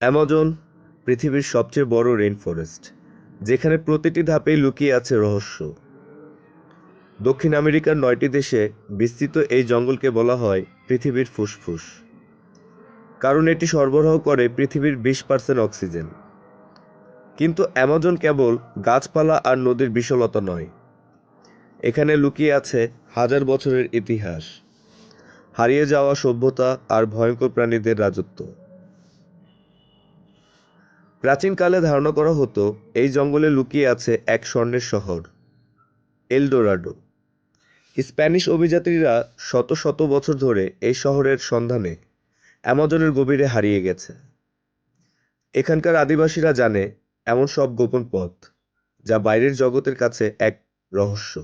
Amazon পৃথিবীর সবচেয়ে বড় রেইন ফরেস্ট যেখানে প্রতিটি ধাপেই লুকিয়ে আছে রহস্য। দক্ষিণ আমেরিকার নয়টি দেশে বিস্তৃত এই জঙ্গলকে বলা হয় পৃথিবীর ফুসফুস। কারণ এটি সরবরাহ করে পৃথিবীর বিশ পার্সেন্ট অক্সিজেন কিন্তু অ্যামাজন কেবল গাছপালা আর নদীর বিশালতা নয়, এখানে লুকিয়ে আছে হাজার বছরের ইতিহাস। হারিয়ে যাওয়া সভ্যতা আর ভয়ঙ্কর প্রাণীদের রাজত্ব। প্রাচীনকালে ধারণা করা হতো, এই জঙ্গলে লুকিয়ে আছে এক স্বর্ণের শহর, এলডোরাডো। স্প্যানিশ অভিযাত্রীরা শত শত বছর ধরে এই শহরের সন্ধানে, অ্যামাজনের গভীরে হারিয়ে গেছে। এখানকার আদিবাসীরা জানে, এমন সব গোপন পথ, যা বাইরের জগতের কাছে এক রহস্য।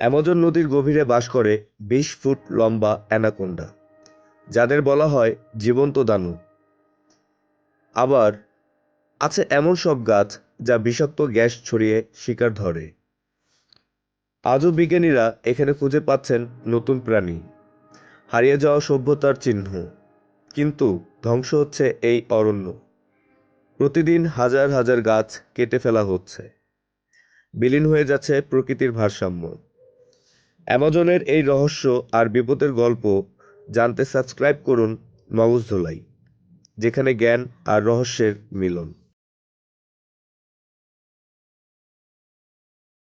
অ্যামাজন নদীর গভীরে বাস করে বিশ ফুট লম্বা অ্যানাকোন্ডা, যাদের বলা হয় জীবন্ত দানব। আবার আছে এমন সব গাছ যা বিষাক্ত গ্যাস ছড়িয়ে শিকার ধরে। আজও বিজ্ঞানীরা এখানে খুঁজে পাচ্ছেন নতুন প্রাণী। হারিয়ে যাওয়া সভ্যতার চিহ্ন। কিন্তু ধ্বংস হচ্ছে এই অরণ্য। প্রতিদিন হাজার হাজার গাছ কেটে ফেলা হচ্ছে। বিলীন হয়ে যাচ্ছে প্রকৃতির ভারসাম্য। অ্যামাজনের এই রহস্য আর বিপদের গল্প জানতে সাবস্ক্রাইব করুন মগজ ধোলাই। যেখানে জ্ঞান আর রহস্যের মিলন।